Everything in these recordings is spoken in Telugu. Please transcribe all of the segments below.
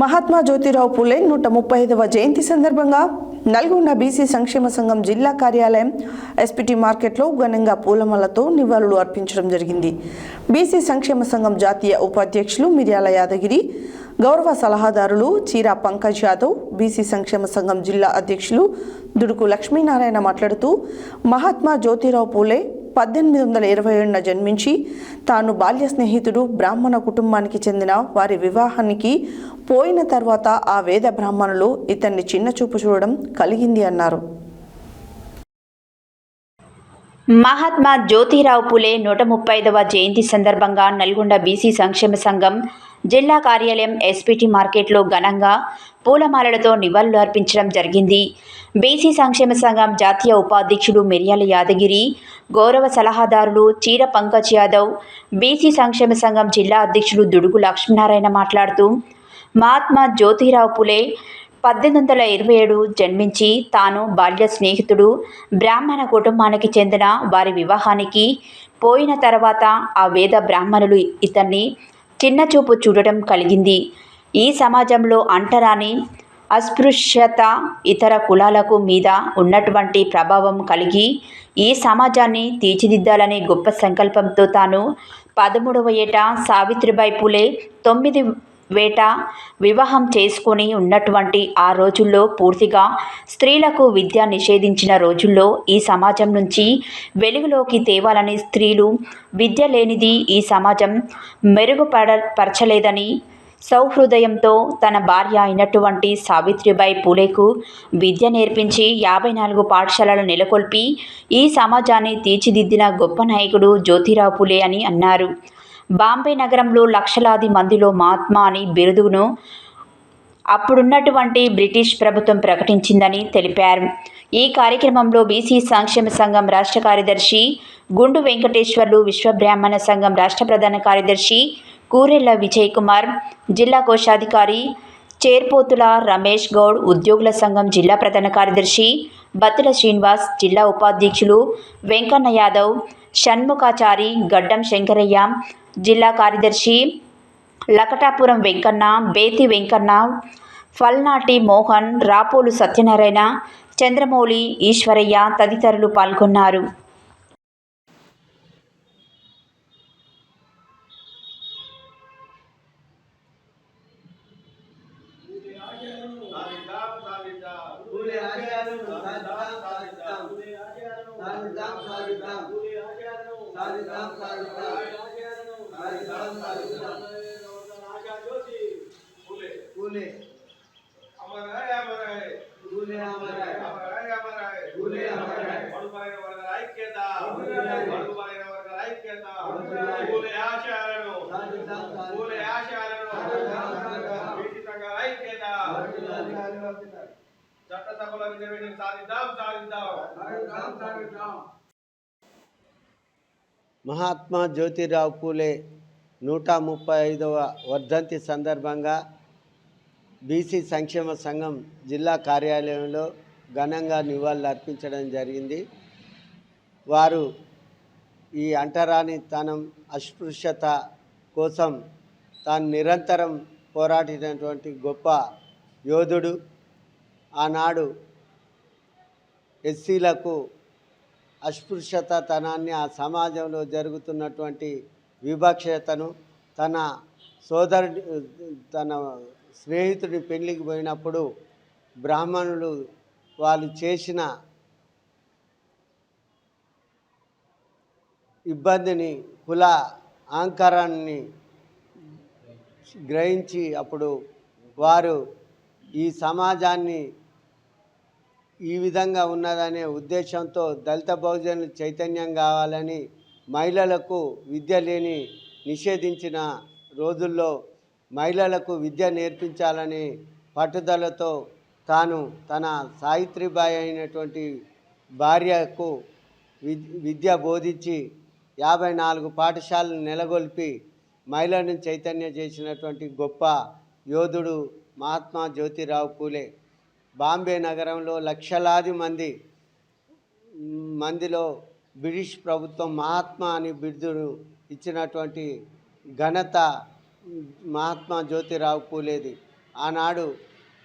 మహాత్మా జ్యోతిరావు పులే నూట ముప్పై ఐదవ జయంతి సందర్భంగా నల్గొండ బీసీ సంక్షేమ సంఘం జిల్లా కార్యాలయం ఎస్పిటి మార్కెట్లో ఘనంగా పూలమాలతో నివాళులు అర్పించడం జరిగింది. బీసీ సంక్షేమ సంఘం జాతీయ ఉపాధ్యక్షులు మిర్యాల యాదగిరి గౌరవ సలహాదారులు చీరా పంకజ్ యాదవ్ బీసీ సంక్షేమ సంఘం జిల్లా అధ్యక్షులు దుడుకు లక్ష్మీనారాయణ మాట్లాడుతూ మహాత్మా జ్యోతిరావు పూలే పద్దెనిమిది వందల ఇరవై ఏడున జన్మించి తాను బాల్య స్నేహితుడు బ్రాహ్మణ కుటుంబానికి చెందిన వారి వివాహానికి పోయిన తర్వాత ఆ వేద బ్రాహ్మణులు ఇతన్ని చిన్న చూపు చూడడం కలిగింది అన్నారు. మహాత్మా జ్యోతిరావు పులే నూట ముప్పైదవ జయంతి సందర్భంగా నల్గొండ బీసీ సంక్షేమ సంఘం జిల్లా కార్యాలయం ఎస్పీటీ మార్కెట్లో ఘనంగా పూలమాలలతో నివాళులు అర్పించడం జరిగింది. బీసీ సంక్షేమ సంఘం జాతీయ ఉపాధ్యక్షుడు మిర్యాల యాదగిరి గౌరవ సలహాదారులు చీర పంకజ్ యాదవ్ బీసీ సంక్షేమ సంఘం జిల్లా అధ్యక్షుడు దుడుగు లక్ష్మీనారాయణ మాట్లాడుతూ మహాత్మా జ్యోతిరావు పులే పద్దెనిమిది వందల ఇరవై ఏడు జన్మించి తాను బాల్య స్నేహితుడు. బ్రాహ్మణ కుటుంబానికి చెందిన వారి వివాహానికి పోయిన తర్వాత ఆ వేద బ్రాహ్మణులు ఇతన్ని చిన్నచూపు చూడటం కలిగింది. ఈ సమాజంలో అంటరాని అస్పృశ్యత ఇతర కులాలకు మీద ఉన్నటువంటి ప్రభావం కలిగి ఈ సమాజాన్ని తీర్చిదిద్దాలనే గొప్ప సంకల్పంతో తాను పదమూడవ ఏట సావిత్రిబాయి పులే తొమ్మిది వేట వివాహం చేసుకొని ఉన్నటువంటి ఆ రోజుల్లో పూర్తిగా స్త్రీలకు విద్య నిషేధించిన రోజుల్లో ఈ సమాజం నుంచి వెలుగులోకి తేవాలని స్త్రీలు విద్య లేనిది ఈ సమాజం మెరుగుపడ పరచలేదని సౌహృదయంతో తన భార్య అయినటువంటి సావిత్రిబాయి పూలేకు విద్య నేర్పించి యాభై నాలుగు పాఠశాలలు నెలకొల్పి ఈ సమాజాన్ని తీర్చిదిద్దిన గొప్ప నాయకుడు జ్యోతిరావు పూలే అని అన్నారు. బాంబే నగరంలో లక్షలాది మందిలో మహాత్మా అని బిరుదును అప్పుడున్నటువంటి బ్రిటిష్ ప్రభుత్వం ప్రకటించిందని తెలిపారు. ఈ కార్యక్రమంలో బీసీ సంక్షేమ సంఘం రాష్ట్ర కార్యదర్శి గుండు వెంకటేశ్వర్లు విశ్వబ్రాహ్మణ సంఘం రాష్ట్ర ప్రధాన కార్యదర్శి కూరెళ్ళ విజయ్ కుమార్ జిల్లా కోశాధికారి చేర్పోతుల రమేష్ గౌడ్ ఉద్యోగుల సంఘం జిల్లా ప్రధాన కార్యదర్శి బత్తుల శ్రీనివాస్ జిల్లా ఉపాధ్యక్షులు వెంకన్న యాదవ్ షణ్ముఖాచారి గడ్డం శంకరయ్య జిల్లా కార్యదర్శి లకటాపురం వెంకన్న బేతి వెంకన్న ఫల్నాటి మోహన్ రాపోలు సత్యనారాయణ చంద్రమౌళి ఈశ్వరయ్య తదితరులు పాల్గొన్నారు. కూలే అమరాయ్ అమరాయ్. కూలే అమరాయ్. అమరాయ్ అమరాయ్ కూలే అమరాయ్ బడుబలైన వర్గాల ఐక్యత బడుబలైన వర్గాల ఐక్యత కూలే ఆచారను కూలే ఆచారను పీడితంగా చట్టసభలో సాధిద్దాం. సాధిద్దాం సాధిద్దాం. మహాత్మా జ్యోతిరావు పూలే నూట ముప్పై ఐదవ వర్ధంతి సందర్భంగా బీసీ సంక్షేమ సంఘం జిల్లా కార్యాలయంలో ఘనంగా నివాళులు అర్పించడం జరిగింది. వారు ఈ అంటరానితనం అస్పృశ్యత కోసం తాను నిరంతరం పోరాడినటువంటి గొప్ప యోధుడు. ఆనాడు ఎస్సీలకు అస్పృశ్యతతనాన్ని ఆ సమాజంలో జరుగుతున్నటువంటి వివక్షతను తన సోదరుడి తన స్నేహితుడి పెళ్ళికి పోయినప్పుడు బ్రాహ్మణులు వాళ్ళు చేసిన ఇబ్బందిని కుల అహంకారాన్ని గ్రహించి అప్పుడు వారు ఈ సమాజాన్ని ఈ విధంగా ఉన్నదనే ఉద్దేశంతో దళిత బహుజనులు చైతన్యం కావాలని మహిళలకు విద్య లేని నిషేధించిన రోజుల్లో మహిళలకు విద్య నేర్పించాలని పట్టుదలతో తాను తన సావిత్రిబాయి అయినటువంటి భార్యకు విద్య బోధించి యాభై నాలుగు పాఠశాలను నెలకొల్పి మహిళలను చైతన్యం చేసినటువంటి గొప్ప యోధుడు మహాత్మా జ్యోతిరావు పూలే. బాంబే నగరంలో లక్షలాది మంది మందిలో బ్రిటిష్ ప్రభుత్వం మహాత్మా అని బిరుదును ఇచ్చినటువంటి ఘనత మహాత్మా జ్యోతిరావు పూలేది ఆనాడు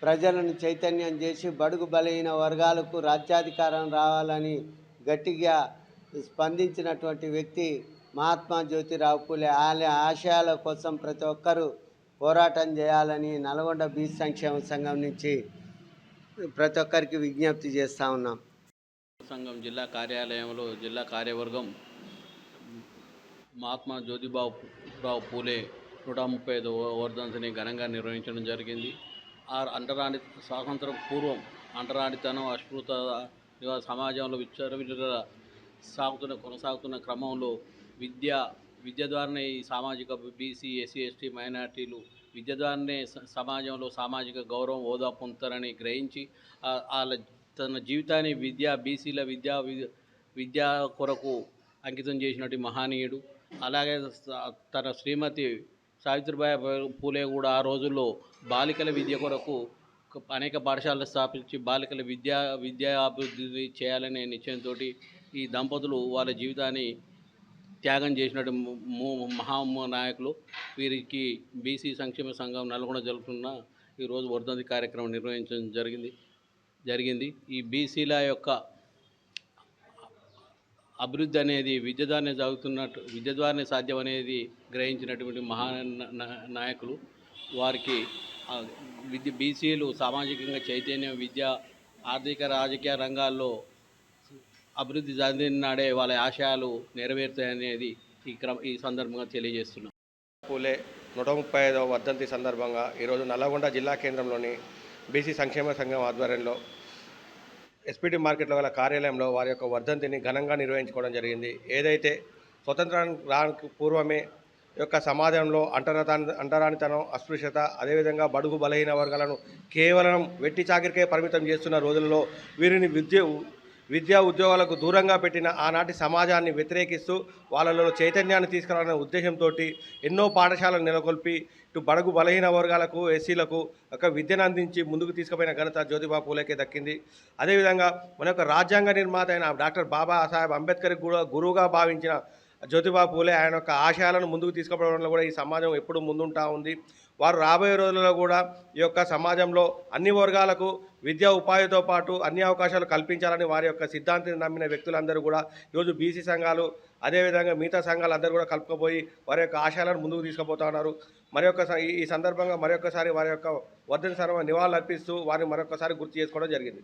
ప్రజలను చైతన్యం చేసి బడుగు బలహీన వర్గాలకు రాజ్యాధికారం రావాలని గట్టిగా స్పందించినటువంటి వ్యక్తి మహాత్మా జ్యోతిరావు పూలే ఆయన ఆశయాల కోసం ప్రతి ఒక్కరూ పోరాటం చేయాలని నల్గొండ బీచ్ సంక్షేమ సంఘం నుంచి ప్రతి ఒక్కరికి విజ్ఞప్తి చేస్తూ ఉన్నాం. సంఘం జిల్లా కార్యాలయంలో జిల్లా కార్యవర్గం మహాత్మా జ్యోతిబాబు రావు పూలే నూట ముప్పై ఐదు వర్ధంతిని ఘనంగా నిర్వహించడం జరిగింది. ఆ అంటరాని స్వాతంత్రం పూర్వం అంటరానితనం అస్పృత సమాజంలో విచ్చలవిడిగా సాగుతున్న కొనసాగుతున్న క్రమంలో విద్య విద్య ద్వారానే ఈ సామాజిక బీసీ ఎస్సీ ఎస్టీ మైనార్టీలు విద్య ద్వారానే సమాజంలో సామాజిక గౌరవం హోదా పొందుతారని గ్రహించి వాళ్ళ తన జీవితాన్ని విద్య బీసీల విద్యా విద్యా కొరకు అంకితం చేసినటువంటి మహనీయుడు. అలాగే తన శ్రీమతి సావిత్రిబాయి పూలే కూడా ఆ రోజుల్లో బాలికల విద్య కొరకు అనేక పాఠశాలలు స్థాపించి బాలికల విద్యా విద్యా అభివృద్ధి చేయాలనే నిశ్చయంతో ఈ దంపతులు వాళ్ళ జీవితాన్ని త్యాగం చేసినట్టు మహా నాయకులు వీరికి బీసీ సంక్షేమ సంఘం నల్గొండ జరుగుతున్న ఈరోజు వర్ధంతి కార్యక్రమం నిర్వహించడం జరిగింది జరిగింది. ఈ బీసీల యొక్క అభివృద్ధి అనేది విద్య ద్వారానే జరుగుతున్నట్టు విద్య ద్వారానే సాధ్యం అనేది గ్రహించినటువంటి మహా నాయకులు. వారికి విద్య బీసీలు సామాజికంగా చైతన్యం విద్య ఆర్థిక రాజకీయ రంగాల్లో అభివృద్ధి చెందిన నాడే వాళ్ళ ఆశయాలు నెరవేరుతాయనేది ఈ క్రమ ఈ సందర్భంగా తెలియజేస్తున్నాం. పూలే నూట ముప్పై ఐదవ వర్ధంతి సందర్భంగా ఈరోజు నల్లగొండ జిల్లా కేంద్రంలోని బీసీ సంక్షేమ సంఘం ఆధ్వర్యంలో ఎస్పీటీ మార్కెట్లో గల కార్యాలయంలో వారి యొక్క వర్ధంతిని ఘనంగా నిర్వహించుకోవడం జరిగింది. ఏదైతే స్వతంత్రానికి రానికి పూర్వమే యొక్క సమాజంలో అంటరాని అంటరానితనం అస్పృశ్యత అదేవిధంగా బడుగు బలహీన వర్గాలను కేవలం వెట్టి చాకిరికే పరిమితం చేస్తున్న రోజుల్లో వీరిని విద్య విద్యా ఉద్యోగాలకు దూరంగా పెట్టిన ఆనాటి సమాజాన్ని వ్యతిరేకిస్తూ వాళ్ళలో చైతన్యాన్ని తీసుకురావాలనే ఉద్దేశంతో ఎన్నో పాఠశాలలు నెలకొల్పి ఇటు బడుగు బలహీన వర్గాలకు ఎస్సీలకు ఒక విద్యను అందించి ముందుకు తీసుకుపోయిన ఘనత జ్యోతిబా పూలేకే దక్కింది. అదేవిధంగా మన యొక్క రాజ్యాంగ నిర్మాత అయిన డాక్టర్ బాబా సాహెబ్ అంబేద్కర్ కూడా గురువుగా భావించిన జ్యోతిబా పూలే ఆయన యొక్క ఆశయాలను ముందుకు తీసుకుపోవడంలో కూడా ఈ సమాజం ఎప్పుడు ముందుంటా ఉంది. వారు రాబోయే రోజులలో కూడా ఈ యొక్క సమాజంలో అన్ని వర్గాలకు విద్యా ఉపాధితో పాటు అన్ని అవకాశాలు కల్పించాలని వారి యొక్క సిద్ధాంతాన్ని నమ్మిన వ్యక్తులందరూ కూడా ఈరోజు బీసీ సంఘాలు అదేవిధంగా మిగతా సంఘాలు అందరూ కూడా కలుపుకపోయి వారి యొక్క ఆశయాలను ముందుకు తీసుకుపోతా ఉన్నారు. మరి యొక్క ఈ సందర్భంగా మరొకసారి వారి యొక్క వర్ధన సర్వ నివాళులు అర్పిస్తూ వారిని మరొకసారి గుర్తు చేసుకోవడం జరిగింది.